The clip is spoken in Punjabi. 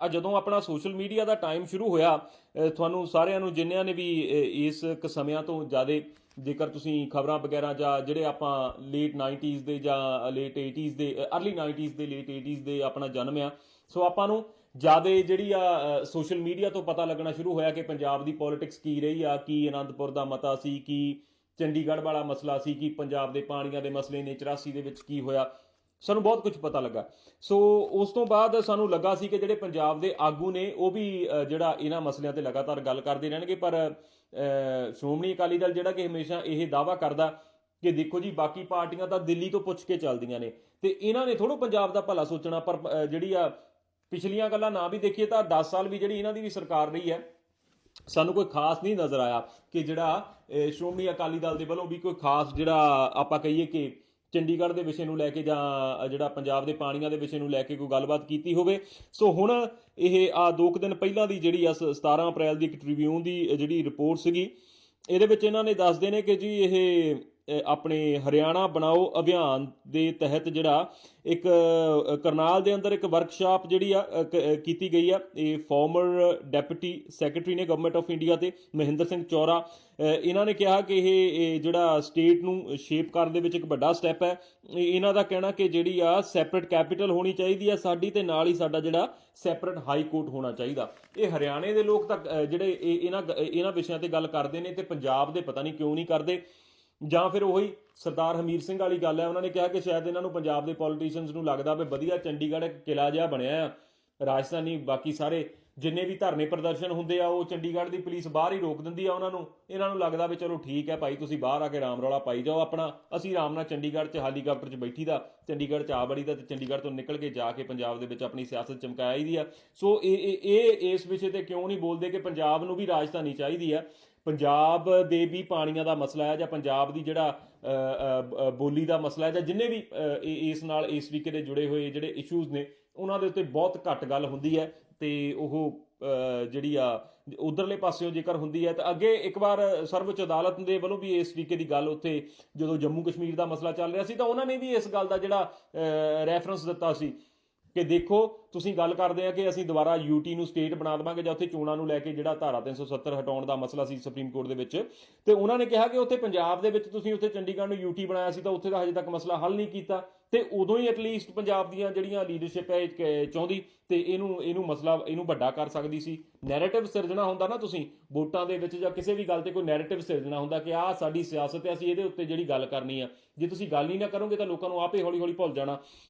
ਆ ਜਦੋਂ ਆਪਣਾ ਸੋਸ਼ਲ ਮੀਡੀਆ ਦਾ ਟਾਈਮ ਸ਼ੁਰੂ ਹੋਇਆ ਤੁਹਾਨੂੰ ਸਾਰਿਆਂ ਨੂੰ, ਜਿੰਨਿਆਂ ਨੇ ਵੀ ਇਸ ਕੁ ਸਮਿਆਂ ਤੋਂ ਜ਼ਿਆਦਾ ਜੇਕਰ ਤੁਸੀਂ ਖਬਰਾਂ ਵਗੈਰਾ ਜਾਂ ਜਿਹੜੇ ਆਪਾਂ ਲੇਟ 90s ਦੇ ਜਾਂ ਲੇਟ 80s ਦੇ ਅਰਲੀ 90s ਦੇ ਲੇਟ 80s ਦੇ ਆਪਣਾ ਜਨਮ ਆ, ਸੋ ਆਪਾਂ ਨੂੰ ਜ਼ਿਆਦਾ ਜਿਹੜੀ ਆ ਸੋਸ਼ਲ ਮੀਡੀਆ ਤੋਂ ਪਤਾ ਲੱਗਣਾ ਸ਼ੁਰੂ ਹੋਇਆ ਕਿ ਪੰਜਾਬ ਦੀ ਪੋਲਿਟਿਕਸ ਕੀ ਰਹੀ ਆ, ਕੀ ਅਨੰਦਪੁਰ ਦਾ ਮਤਾ ਸੀ, ਕੀ ਚੰਡੀਗੜ੍ਹ ਵਾਲਾ ਮਸਲਾ ਸੀ, ਕੀ ਪੰਜਾਬ ਦੇ ਪਾਣੀਆਂ ਦੇ ਮਸਲੇ ਨੇ 84 ਦੇ ਵਿੱਚ ਕੀ ਹੋਇਆ। ਸਾਨੂੰ ਬਹੁਤ ਕੁਝ ਪਤਾ ਲੱਗਾ। ਸੋ ਉਸ ਤੋਂ ਬਾਅਦ ਸਾਨੂੰ ਲੱਗਾ ਸੀ ਕਿ ਜਿਹੜੇ ਪੰਜਾਬ ਦੇ ਆਗੂ ਨੇ, ਉਹ ਵੀ ਜਿਹੜਾ ਇਹਨਾਂ ਮਸਲਿਆਂ ਤੇ ਲਗਾਤਾਰ ਗੱਲ ਕਰਦੇ ਰਹਿਣਗੇ, ਪਰ ਸ਼੍ਰੋਮਣੀ ਅਕਾਲੀ ਦਲ ਜਿਹੜਾ ਕਿ ਹਮੇਸ਼ਾ ਇਹ ਦਾਵਾ ਕਰਦਾ ਕਿ ਦੇਖੋ ਜੀ, ਬਾਕੀ ਪਾਰਟੀਆਂ ਤਾਂ ਦਿੱਲੀ ਤੋਂ ਪੁੱਛ ਕੇ ਚੱਲਦੀਆਂ ਨੇ। ਤੇ ਇਹਨਾਂ ਨੇ ਥੋੜੋ ਪੰਜਾਬ ਦਾ ਭਲਾ ਸੋਚਣਾ, ਪਰ ਜਿਹੜੀ ਆ ਪਿਛਲੀਆਂ ਗੱਲਾਂ ਨਾ ਵੀ ਦੇਖੀਏ ਤਾਂ 10 ਸਾਲ ਵੀ ਜਿਹੜੀ ਇਹਨਾਂ ਦੀ ਵੀ ਸਰਕਾਰ ਰਹੀ ਹੈ, ਸਾਨੂੰ ਕੋਈ ਖਾਸ ਨਹੀਂ ਨਜ਼ਰ ਆਇਆ ਕਿ ਜਿਹੜਾ ਸ਼੍ਰੋਮਣੀ ਅਕਾਲੀ ਦਲ ਦੇ ਵੱਲੋਂ ਵੀ ਕੋਈ ਖਾਸ ਜਿਹੜਾ ਆਪਾਂ ਕਹੀਏ ਕਿ ਚੰਡੀਗੜ੍ਹ ਦੇ ਵਿਸ਼ੇ ਨੂੰ ਲੈ ਕੇ ਜਾਂ ਜਿਹੜਾ ਪੰਜਾਬ ਦੇ ਪਾਣੀਆਂ ਦੇ ਵਿਸ਼ੇ ਨੂੰ ਲੈ ਕੇ ਕੋਈ ਗੱਲਬਾਤ ਕੀਤੀ ਹੋਵੇ। ਸੋ ਹੁਣ ਇਹ ਆ ਦੋ ਕੁ ਦਿਨ ਪਹਿਲਾਂ ਦੀ ਜਿਹੜੀ ਆ ਸ- 17 ਅਪ੍ਰੈਲ ਦੀ ਇੱਕ ਟ੍ਰਿਬਿਊਨ ਦੀ ਜਿਹੜੀ ਰਿਪੋਰਟ ਸੀਗੀ, ਇਹਦੇ ਵਿੱਚ ਇਹਨਾਂ ਨੇ ਦੱਸਦੇ ਨੇ ਕਿ ਜੀ ਇਹ ਆਪਣੇ ਹਰਿਆਣਾ ਬਣਾਓ ਅਭਿਆਨ ਦੇ ਤਹਿਤ ਜਿਹੜਾ ਇੱਕ ਕਰਨਾਲ ਦੇ ਅੰਦਰ ਇੱਕ ਵਰਕਸ਼ਾਪ ਜਿਹੜੀ ਆ ਕੀਤੀ ਗਈ ਆ। ਇਹ ਫਾਰਮਰ ਡੈਪਟੀ ਸੈਕਟਰੀ ਨੇ ਗਵਰਨਮੈਂਟ ਆਫ ਇੰਡੀਆ ਤੇ, ਮਹਿੰਦਰ ਸਿੰਘ ਚੌਰਾ। ਇਹਨਾਂ ਨੇ ਕਿਹਾ ਕਿ ਇਹ ਜਿਹੜਾ ਸਟੇਟ ਨੂੰ ਸ਼ੇਪ ਕਰਨ ਦੇ ਵਿੱਚ ਇੱਕ ਵੱਡਾ ਸਟੈਪ ਹੈ। ਇਹਨਾਂ ਦਾ ਕਹਿਣਾ ਕਿ ਜਿਹੜੀ ਆ ਸੈਪਰੇਟ ਕੈਪੀਟਲ ਹੋਣੀ ਚਾਹੀਦੀ ਆ ਸਾਡੀ ਤੇ ਨਾਲ ਹੀ ਸਾਡਾ ਜਿਹੜਾ ਸੈਪਰੇਟ ਹਾਈ ਕੋਰਟ ਹੋਣਾ ਚਾਹੀਦਾ। ਇਹ ਹਰਿਆਣੇ ਦੇ ਲੋਕ ਤਾਂ ਜਿਹੜੇ ਇਹ- ਇਹਨਾਂ ਗ- ਇਹਨਾਂ ਵਿਸ਼ਿਆਂ ਤੇ ਗੱਲ ਕਰਦੇ ਨੇ ਤੇ ਪੰਜਾਬ ਦੇ ਪਤਾ ਨਹੀਂ ਕਿਉਂ ਨਹੀਂ ਕਰਦੇ। ਜਾਂ ਫਿਰ ਉਹੀ ਸਰਦਾਰ ਹਮੀਰ ਸਿੰਘ ਵਾਲੀ ਗੱਲ ਹੈ, ਉਹਨਾਂ ਨੇ ਕਿਹਾ ਕਿ ਸ਼ਾਇਦ ਇਹਨਾਂ ਨੂੰ ਪੰਜਾਬ ਦੇ ਪੋਲੀਟੀਸ਼ੀਅਨਸ ਨੂੰ ਲੱਗਦਾ ਵੀ ਵਧੀਆ ਚੰਡੀਗੜ੍ਹ ਇੱਕ ਕਿਲਾ ਜਿਹਾ ਬਣਿਆ ਆ, ਰਾਜਧਾਨੀ, ਬਾਕੀ ਸਾਰੇ ਜਿੰਨੇ ਵੀ ਧਰਨੇ ਪ੍ਰਦਰਸ਼ਨ ਹੁੰਦੇ ਆ, ਉਹ ਚੰਡੀਗੜ੍ਹ ਦੀ ਪੁਲਿਸ ਬਾਹਰ ਹੀ ਰੋਕ ਦਿੰਦੀ ਆ ਉਹਨਾਂ ਨੂੰ। ਇਹਨਾਂ ਨੂੰ ਲੱਗਦਾ ਵੀ ਚਲੋ ਠੀਕ ਹੈ ਭਾਈ, ਤੁਸੀਂ ਬਾਹਰ ਆ ਕੇ ਰਾਮ ਰੌਲਾ ਪਾਈ ਜਾਓ ਆਪਣਾ। ਅਸੀਂ ਆਰਾਮ ਨਾਲ ਚੰਡੀਗੜ੍ਹ 'ਚ ਹੈਲੀਕਾਪਟਰ 'ਚ ਬੈਠੀ ਦਾ, ਚੰਡੀਗੜ੍ਹ 'ਚ ਆ ਬੜੀ ਦਾ ਤੇ ਚੰਡੀਗੜ੍ਹ ਤੋਂ ਨਿਕਲ ਕੇ ਜਾ ਕੇ ਪੰਜਾਬ ਦੇ ਵਿੱਚ ਆਪਣੀ ਸਿਆਸਤ ਚਮਕਾਈ ਦੀ ਆ। ਸੋ ਇਹ ਇਹ ਇਹ ਇਸ ਵਿਸ਼ੇ ਤੇ ਕਿਉਂ ਨਹੀਂ ਬੋਲਦੇ ਕਿ ਪੰਜਾਬ ਨੂੰ ਵੀ ਰਾਜਧਾਨੀ ਚਾਹੀਦੀ ਆ? ਪੰਜਾਬ ਦੇ ਵੀ ਪਾਣੀਆਂ ਦਾ ਮਸਲਾ ਹੈ ਜਾਂ ਪੰਜਾਬ ਦੀ ਜਿਹੜਾ ਬੋਲੀ ਦਾ ਮਸਲਾ ਹੈ ਜਾਂ ਜਿੰਨੇ ਵੀ ਇਹ- ਇਸ ਨਾਲ ਇਸ ਤਰੀਕੇ ਦੇ ਜੁੜੇ ਹੋਏ ਜਿਹੜੇ ਇਸ਼ੂਜ਼ ਨੇ, ਉਹਨਾਂ ਦੇ ਉੱਤੇ ਬਹੁਤ ਘੱਟ ਗੱਲ ਹੁੰਦੀ ਹੈ ਤੇ ਉਹ ਜਿਹੜੀ ਆ, ਉਧਰਲੇ ਪਾਸਿਓਂ ਜੇਕਰ ਹੁੰਦੀ ਹੈ ਤਾਂ ਅੱਗੇ ਇੱਕ ਵਾਰ ਸਰਵਉੱਚ ਅਦਾਲਤ ਦੇ ਵੱਲੋਂ ਵੀ ਇਸ ਤਰੀਕੇ ਦੀ ਗੱਲ ਉੱਥੇ ਜਦੋਂ ਜੰਮੂ ਕਸ਼ਮੀਰ ਦਾ ਮਸਲਾ ਚੱਲ ਰਿਹਾ ਸੀ ਤਾਂ ਉਹਨਾਂ ਨੇ ਵੀ ਇਸ ਗੱਲ ਦਾ ਜਿਹੜਾ ਰੈਫਰੈਂਸ ਦਿੱਤਾ ਸੀ। ਕਿ ਦੇਖੋ, ਤੁਸੀਂ ਗੱਲ ਕਰਦੇ ਆ ਕਿ ਅਸੀਂ ਦੁਬਾਰਾ ਯੂਟੀ ਨੂੰ ਸਟੇਟ ਬਣਾ ਦੇਵਾਂਗੇ ਜਾਂ ਉੱਥੇ ਚੋਣਾਂ ਨੂੰ ਲੈ ਕੇ ਜਿਹੜਾ ਧਾਰਾ 370 ਹਟਾਉਣ ਦਾ ਮਸਲਾ ਸੀ ਸੁਪਰੀਮ ਕੋਰਟ ਦੇ ਵਿੱਚ, ਤੇ ਉਹਨਾਂ ਨੇ ਕਿਹਾ ਕਿ ਉੱਥੇ ਪੰਜਾਬ ਦੇ ਵਿੱਚ ਤੁਸੀਂ ਉੱਥੇ ਚੰਡੀਗੜ੍ਹ ਨੂੰ ਯੂਟੀ ਬਣਾਇਆ ਸੀ ਤਾਂ ਉੱਥੇ ਦਾ ਹਜੇ ਤੱਕ ਮਸਲਾ ਹੱਲ ਨਹੀਂ ਕੀਤਾ, ਤੇ ਉਦੋਂ ਹੀ ਐਟਲੀਸਟ ਪੰਜਾਬ ਦੀਆਂ ਜਿਹੜੀਆਂ ਲੀਡਰਸ਼ਿਪ ਹੈ ਇਹ ਕ- ਚਾਹੁੰਦੀ, ਤੇ ਇਹਨੂੰ ਇਹਨੂੰ ਮਸਲਾ, ਇਹਨੂੰ ਵੱਡਾ ਕਰ ਸਕਦੀ ਸੀ। ਨੈਰੇਟਿਵ ਸਿਰਜਣਾ ਹੁੰਦਾ ਨਾ ਤੁਸੀਂ, ਵੋਟਾਂ ਦੇ ਵਿੱਚ ਜਾਂ ਕਿਸੇ ਵੀ ਗੱਲ ਤੇ ਕੋਈ ਨੈਰੇਟਿਵ ਸਿਰਜਣਾ ਹੁੰਦਾ ਕਿ ਆਹ ਸਾਡੀ ਸਿਆਸਤ ਹੈ, ਅਸੀਂ ਇਹਦੇ ਉੱਤੇ ਜਿਹੜੀ ਗੱਲ ਕਰਨੀ ਆ। ਜੇ ਤੁਸੀਂ ਗੱਲ ਹੀ ਨਾ ਕਰੋਗੇ ਤਾਂ ਲੋਕਾਂ ਨੂੰ ਆਪੇ ਹੌਲੀ ਹੌਲੀ ਭੁੱਲ ਜਾਣਾ।